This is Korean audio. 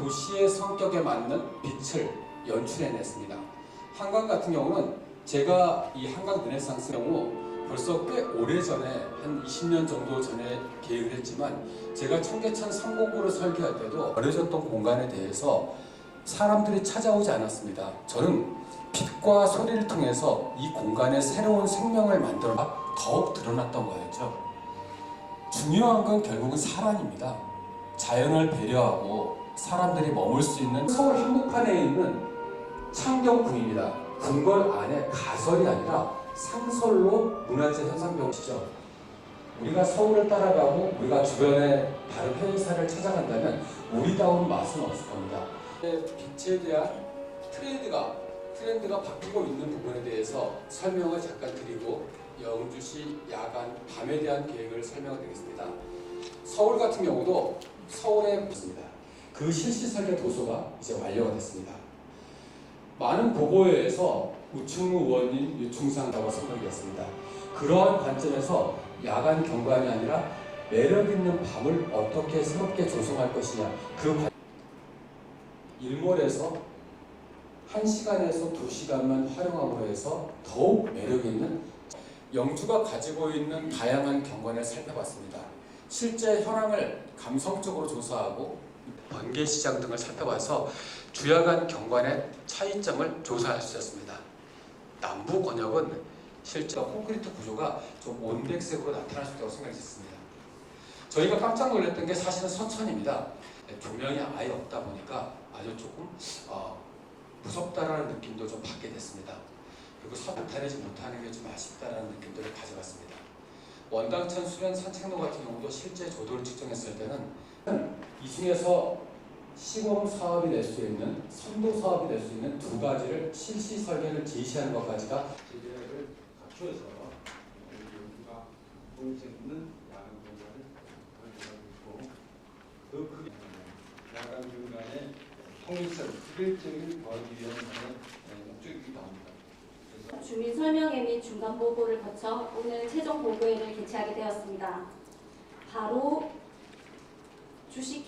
도시의 성격에 맞는 빛을 연출해냈습니다. 한강 같은 경우는 제가 이 한강 르네상스 경우 벌써 꽤 오래전에 한 20년 정도 전에 계획을 했지만 제가 청계천 3공구를 설계할 때도 버려졌던 공간에 대해서 사람들이 찾아오지 않았습니다. 저는 빛과 소리를 통해서 이 공간에 새로운 생명을 만들어 더욱 드러났던 거였죠. 중요한 건 결국은 사랑입니다. 자연을 배려하고 사람들이 머물 수 있는 서울 한복판에 있는 창경궁입니다. 궁궐 안에 가설이 아니라 상설로 문화재 현상병 시죠. 우리가 서울을 따라가고 우리가 주변의 다른 해외사를 찾아간다면 우리다운 맛은 없을 겁니다. 빛에 대한 트렌드가 트렌드가 바뀌고 있는 부분에 대해서 설명을 잠깐 드리고 영주시 야간 밤에 대한 계획을 설명드리겠습니다. 서울 같은 경우도 서울에 있습니다. 그 실시 설계 도서가 이제 완료가 됐습니다. 많은 보고회에서 우충무 의원님 유충상이라고 선정됐습니다. 그러한 관점에서 야간 경관이 아니라 매력 있는 밤을 어떻게 새롭게 조성할 것이냐 그 관... 일몰에서 1시간에서 2시간만 활용함으로 해서 더욱 매력 있는 영주가 가지고 있는 다양한 경관을 살펴봤습니다. 실제 현황을 감성적으로 조사하고 번개 시장 등을 살펴봐서 주야간 경관의 차이점을 조사할 수 있었습니다. 남부 권역은 실제 콘크리트 구조가 좀 온백색으로 나타날 수 있다고 생각했습니다. 저희가 깜짝 놀랐던 게 사실은 서천입니다. 조명이 아예 없다 보니까 아주 조금 어, 무섭다라는 느낌도 좀 받게 됐습니다. 그리고 서탄하지 못하는 게 좀 아쉽다라는 느낌들을 가져갔습니다. 원당천 수련 산책로 같은 경우도 실제 조도를 측정했을 때는 이 중에서 시공 사업이 될 수 있는 선도 사업이 될 수 있는 두 가지를 실시 설계를 제시하는 것까지가 기대를 갖춰서 여기가 공식 있는 야간 공간을 설계하고 있고 그 크게 야간 공간의 통일성, 획일적인 거하기 위한 목적이기도 합니다. 주민 설명회 및 중간 보고를 거쳐 오늘 최종 보고회를 개최하게 되었습니다. 바로 주식